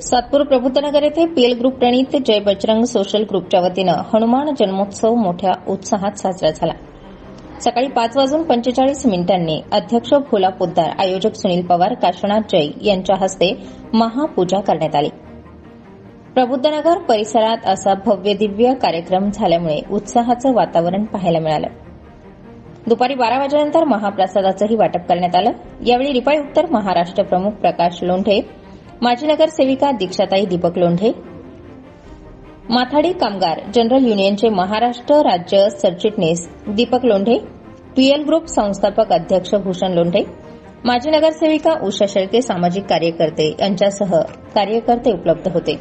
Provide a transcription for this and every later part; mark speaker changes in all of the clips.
Speaker 1: सातपूर प्रबुद्धनगर येथे PL group प्रणित जय Bajrang social ग्रुपच्या वतीनं हनुमान जन्मोत्सव मोठ्या उत्साहात साजरा झाला. सकाळी पाच वाजून पंचेचाळीस मिनिटांनी अध्यक्ष भोला पोद्दार आयोजक सुनील पवार काशीनाथ जय यांच्या हस्ते महापूजा करण्यात आली. प्रबुद्धनगर परिसरात असा भव्य दिव्य कार्यक्रम झाल्यामुळे उत्साहाचं वातावरण पाहायला मिळालं. दुपारी बारा वाजेनंतर महाप्रसादाचंही वाटप करण्यात आलं. यावेळी रिपाई उत्तर महाराष्ट्र प्रमुख प्रकाश लोंढे माजी नगरसेविका दीक्षाताई दीपक लोंढे. माथाडी कामगार जनरल युनियनचे महाराष्ट्र राज्य सरचिटणीस दीपक लोंढे. पीएल ग्रुप संस्थापक अध्यक्ष भूषण लोंढे. माजी नगरसेविका उषा शेळके सामाजिक कार्यकर्ते यांच्यासह कार्यकर्ते उपलब्ध होते.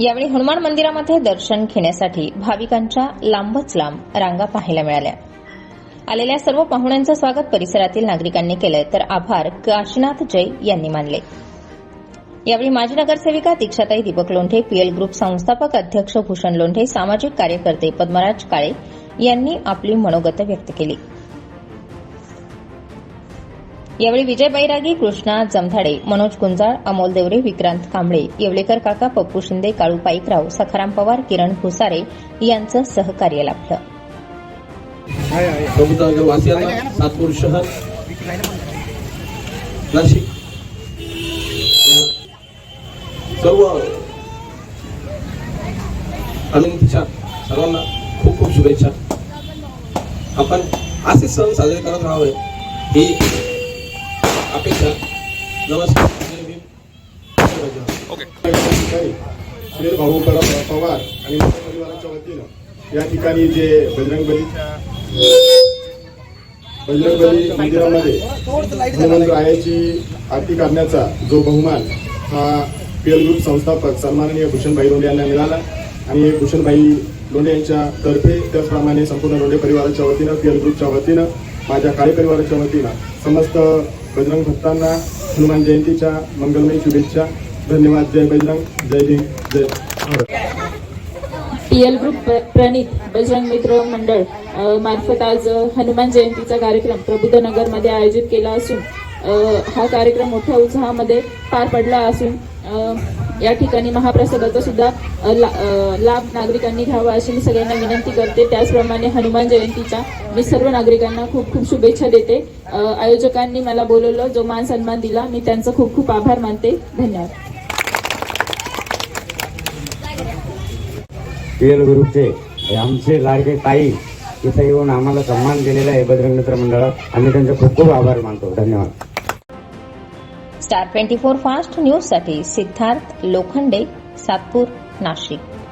Speaker 1: यावेळी हनुमान मंदिरामध्ये दर्शन घेण्यासाठी भाविकांच्या लांबच लांब रांगा पाहायला मिळाल्या. आलेल्या सर्व पाहुण्यांचं स्वागत परिसरातील नागरिकांनी केलं तर आभार काशीनाथ जय यांनी मानले. यावेळी माजी नगरसेविका दीक्षाताई दीपक लोंढे पीएल ग्रुप संस्थापक अध्यक्ष भूषण लोंढे सामाजिक कार्यकर्ते पद्मराज काळे यांनी आपली मनोगत व्यक्त केली. यावेळी विजय बैरागी कृष्णा जमधाडे मनोज गुंजाळ अमोल देवरे विक्रांत कांबळे येवलेकर काका पप्पू शिंदे काळू पाईकराव सखाराम पवार किरण भुसारे यांचं सहकार्य लाभलं.
Speaker 2: प्रबुद्धनगर वासियांना सातपूर शहर. नाशिक. सर्व अभिनेतीच्या सर्वांना खूप खूप शुभेच्छा. आपण असे सण साजरे करत राहावे ही अपेक्षा. नमस्कार.
Speaker 3: सुनील भाऊ पवार आणि परिवाराच्या वतीनं या ठिकाणी जे बजरंगबलीच्या बजरंगबली मंदिरामध्ये हनुमंत रायाची आरती करण्याचा जो बहुमान हा पीएल ग्रुप संस्थापक सन्माननीय भूषणभाई लोंढे यांना मिळाला. आणि भूषणभाई लोंढे यांच्या तर्फे त्याचप्रमाणे संपूर्ण लोंढे परिवाराच्या वतीनं पीएल ग्रुपच्या वतीनं माझ्या काळे परिवाराच्या वतीनं समस्त बजरंग भक्तांना हनुमान जयंतीच्या मंगलमयी शुभेच्छा. धन्यवाद. जय बजरंग. जय भीम. जय पी
Speaker 4: एल ग्रुप प्र- प्रणित बजरंग मित्र मंडळ मार्फत आज हनुमान जयंतीचा कार्यक्रम प्रबुद्धनगरमध्ये आयोजित केला असून हा कार्यक्रम मोठ्या उत्साहामध्ये पार पडला असून या ठिकाणी महाप्रसादाचा सुद्धा ला- लाभ नागरिकांनी घ्यावा अशी मी सगळ्यांना विनंती करते. त्याचप्रमाणे हनुमान जयंतीच्या मी सर्व नागरिकांना खूप खूप शुभेच्छा देते. आयोजकांनी मला बोलवलं जो मान सन्मान दिला मी त्यांचा खूप खूप आभार मानते. धन्यवाद.
Speaker 5: पीएल ग्रुपचे आमचे लाडके ताई इथं येऊन आम्हाला सन्मान दिलेला आहे बजरंग मित्र मंडळात आम्ही त्यांचे खूप खूप आभार मानतो. धन्यवाद.
Speaker 1: स्टार ट्वेंटी फोर फास्ट न्यूजसाठी सिद्धार्थ लोखंडे सातपूर नाशिक.